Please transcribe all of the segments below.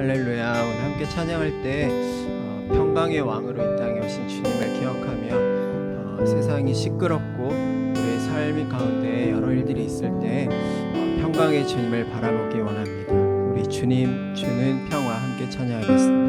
할렐루야. 오늘 함께 찬양할 때 어, 평강의 왕으로 이 땅에 오신 주님을 기억하며 어, 세상이 시끄럽고 우리의 삶 가운데 여러 일들이 있을 때 어, 평강의 주님을 바라보기 원합니다. 우리 주님 주는 평화 함께 찬양하겠습니다.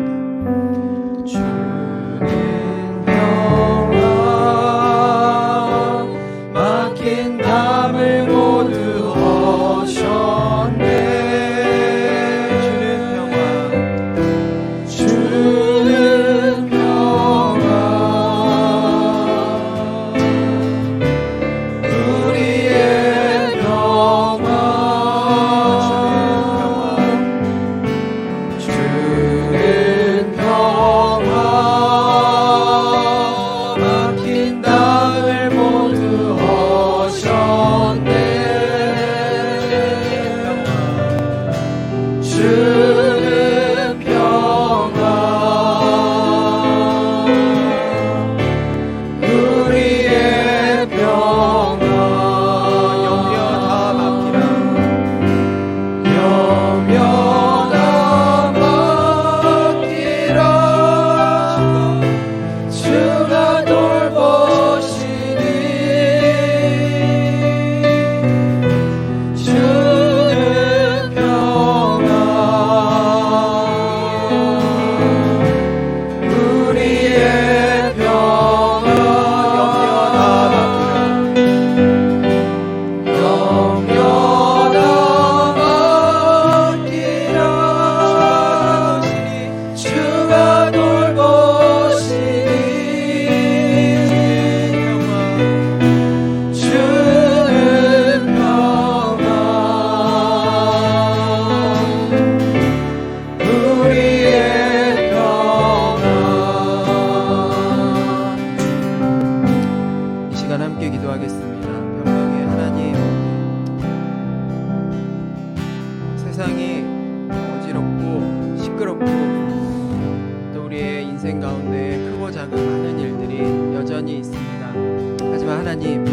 여전히 있습니다. 하지만 하나님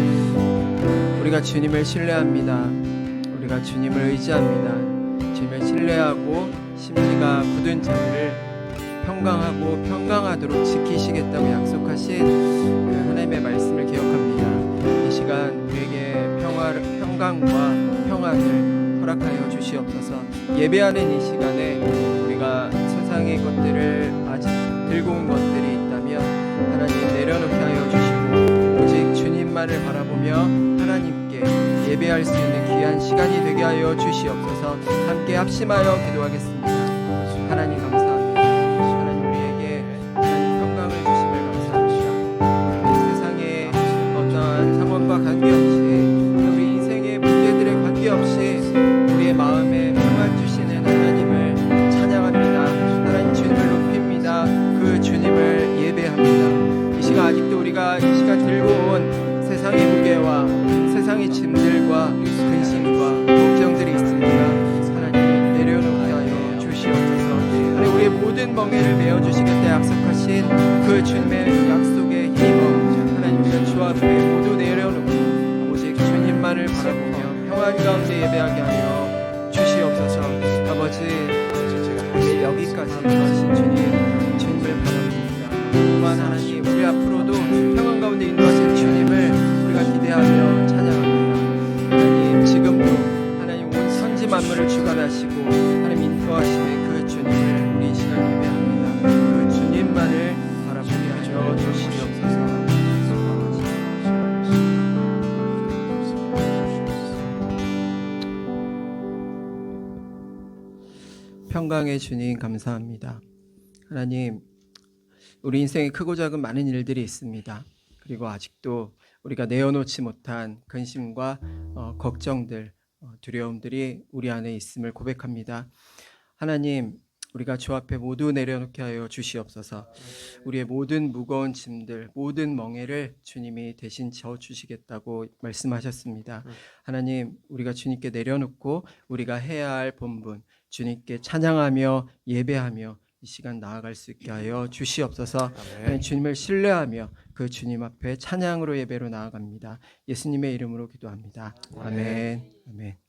우리가 주님을 신뢰합니다. 우리가 주님을 의지합니다. 주님을 신뢰하고 심지가 굳은 자들을 평강하고 평강하도록 지키시겠다고 약속하신 그 하나님의 말씀을 기억합니다. 이 시간 우리에게 평화, 평강과 평안을 허락하여 주시옵소서. 예배하는 이 시간에 우리가 세상의 것들을 아직 들고 온 것들 오직 주님만을 바라보며 하나님께 예배할 수 있는 귀한 시간이 되게 하여 주시옵소서. 함께 합심하여 기도하겠습니다. 평안 가운데 예배하게 하여 주시옵소서. 아버지 우리 여기까지 인도하신 주님 주님을 바라봅니다. 또한 하나님 우리 앞으로도 평안 가운데 인도하신 주님을 우리가 기대하며 찬양합니다. 하나님 지금도 하나님 온 선지 만물을 주관하시고 하나님 인도하시는 평강의 주님 감사합니다. 하나님 우리 인생에 크고 작은 많은 일들이 있습니다. 그리고 아직도 우리가 내어놓지 못한 근심과 어, 걱정들, 어, 두려움들이 우리 안에 있음을 고백합니다. 하나님, 우리가 주 앞에 모두 내려놓게 하여 주시옵소서. 우리의 모든 무거운 짐들, 모든 멍에를 주님이 대신 져 주시겠다고 말씀하셨습니다. 하나님, 우리가 주님께 내려놓고 우리가 해야 할 본분, 주님께 찬양하며 예배하며 이 시간 나아갈 수 있게 하여 주시옵소서. 주님을 신뢰하며 그 주님 앞에 찬양으로 예배로 나아갑니다. 예수님의 이름으로 기도합니다. 아멘. 아멘.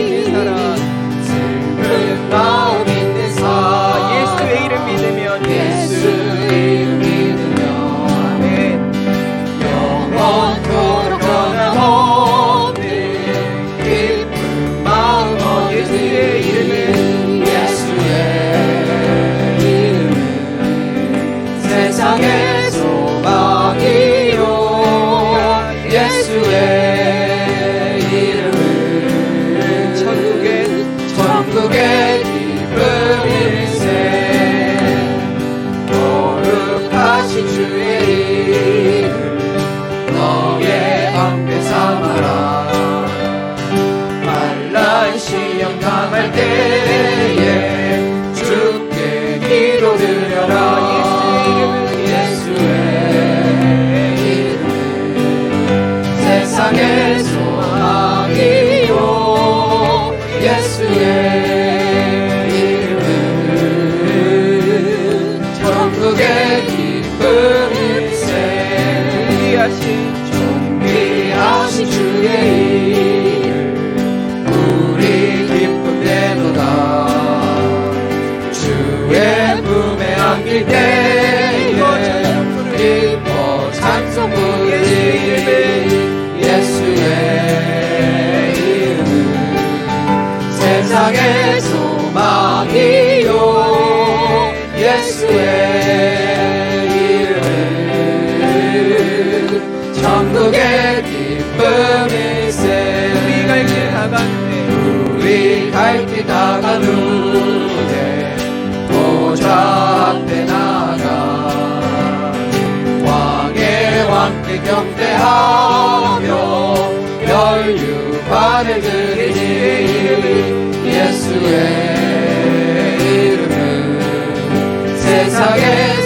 준비하신 준비하신 주의 일. 우리 기쁨 되도다. 주의 품에 안길 때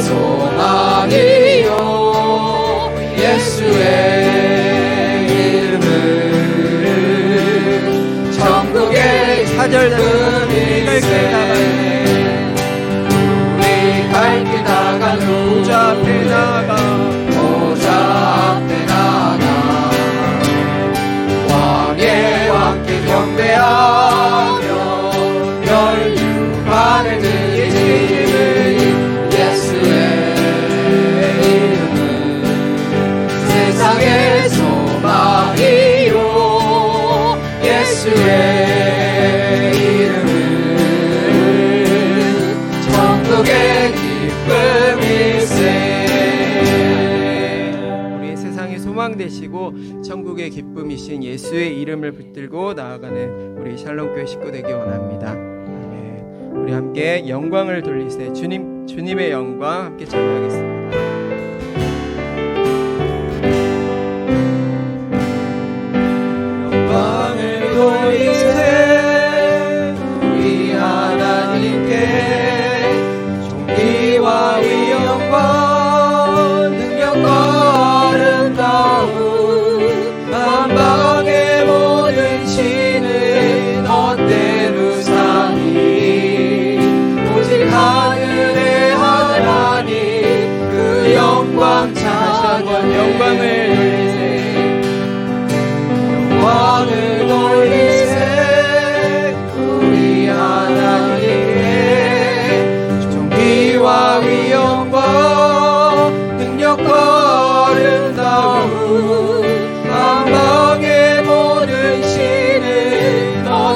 소망이요. 예수의 이름을 천국에 사절들 붙들고 천국의 기쁨이신 예수의 이름을 붙들고 나아가는 우리 샬롬교회 식구 되기 원합니다. 우리 함께 영광을 돌리세 주님 주님의 영광 함께 찬양하겠습니다.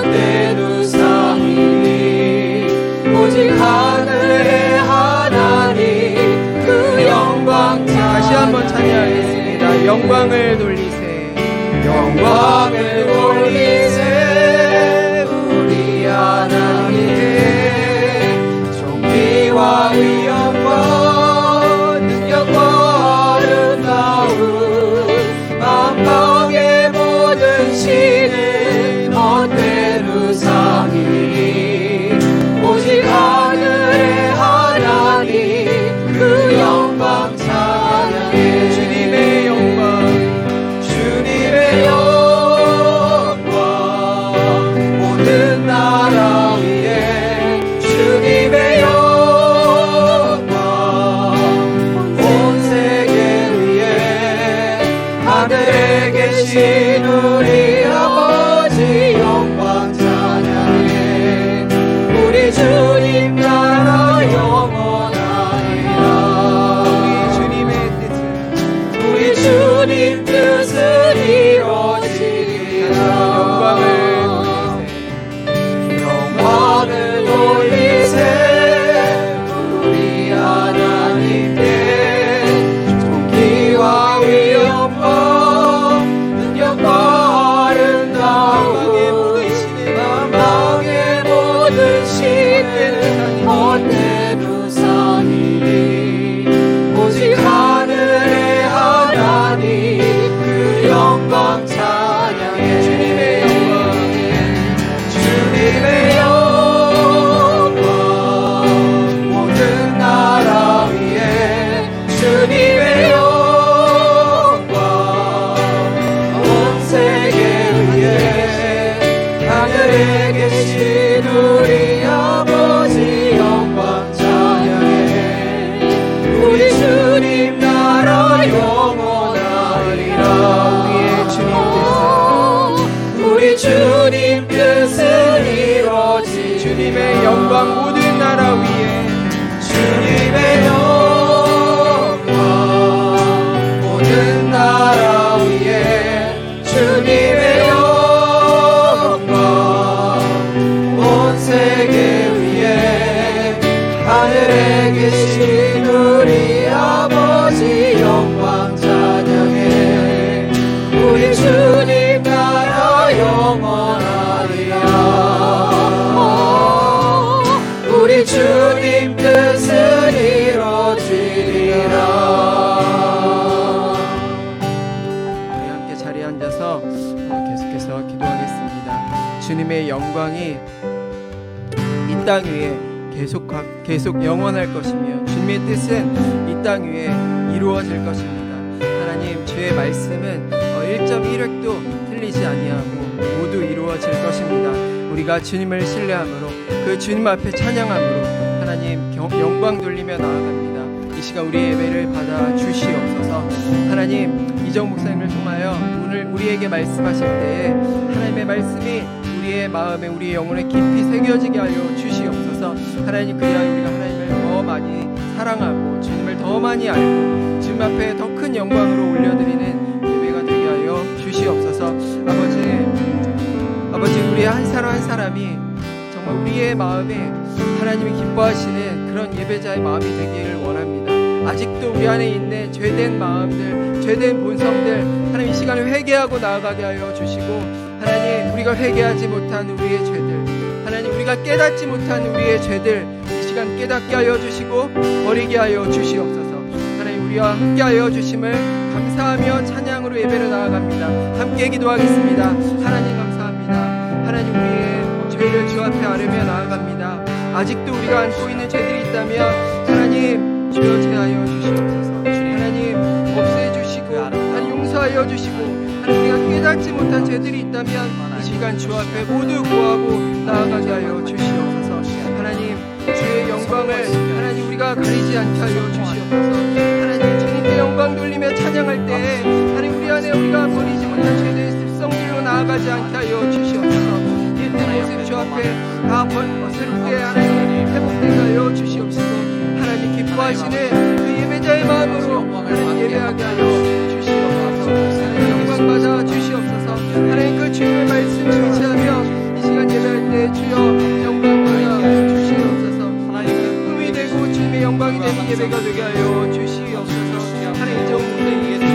복된 우상이니 오직 하늘의 하나님 그 영광 다시 한번 찬양하겠습니다. 영광을 돌리세 영광을 아들에 계신 우리 주님 뜻을 이루어지리라 우리 함께 자리에 앉아서 어, 계속해서 기도하겠습니다. 주님의 영광이 이 땅 위에 계속 계속 영원할 것이며 주님의 뜻은 이 땅 위에 이루어질 것입니다. 하나님 주의 말씀은 어, 1.1획도 틀리지 아니하고 모두 이루어질 것입니다. 우리가 주님을 신뢰함으로 그 주님 앞에 찬양함으로 하나님 경- 영광 돌리며 나아갑니다. 이 시간 우리의 예배를 받아 주시옵소서. 하나님 이정 목사님을 통하여 오늘 우리에게 말씀하실 때에 하나님의 말씀이 우리의 마음에 우리의 영혼에 깊이 새겨지게 하여 주시옵소서. 하나님 그리하여 우리가 하나님을 더 많이 사랑하고 주님을 더 많이 알고 주님 앞에 더 큰 영광으로 올려드리는 예배가 되게 하여 주시옵소서. 아버지 아버지 우리 한 사람 한 사람이 정말 우리의 마음에 하나님이 기뻐하시는 그런 예배자의 마음이 되기를 원합니다. 아직도 우리 안에 있는 죄된 마음들, 죄된 본성들 하나님 이 시간에 회개하고 나아가게 하여 주시고 하나님 우리가 회개하지 못한 우리의 죄들 하나님 우리가 깨닫지 못한 우리의 죄들 이 시간 깨닫게 하여 주시고 버리게 하여 주시옵소서. 하나님 우리와 함께 하여 주심을 감사하며 찬양으로 예배를 나아갑니다. 함께 기도하겠습니다. 하나님. 하나님 우리의 죄를 주 앞에 아뢰며 나아갑니다. 아직도 우리가 안고 있는 죄들이 있다면 하나님 주여 제하여 주시옵소서. 하나님 없애 주시고 하나님 용서하여 주시고 하나님 우리가 깨닫지 못한 죄들이 있다면 이 시간 주 앞에 모두 구하고 나아가게 하여 주시옵소서. 하나님 주의 영광을 하나님 우리가 가리지 않게 하여 주시옵소서. 하나님 주님의 영광 돌리며 찬양할 때 하나님 우리 안에 우리가 버리지 못한 죄들의 습성들로 나아가지 않게 하여 주시옵소서. 주 앞에 다 번, 새롭게 하나님 회복되게 하여 주시옵소서. 하나님 기뻐하시는 그 예배자의 마음으로 하나님 예배하게 하여 주시옵소서. 하나님 영광 받아 주시옵소서. 하나님 그 주님의 말씀을 위치하며 이 시간 예배할 때 주여 영광 받아 주시옵소서. 하나님 그 꿈이 되고 주님의 영광이 되는 예배가 되게 하여 주시옵소서. 하나님 정부의 예수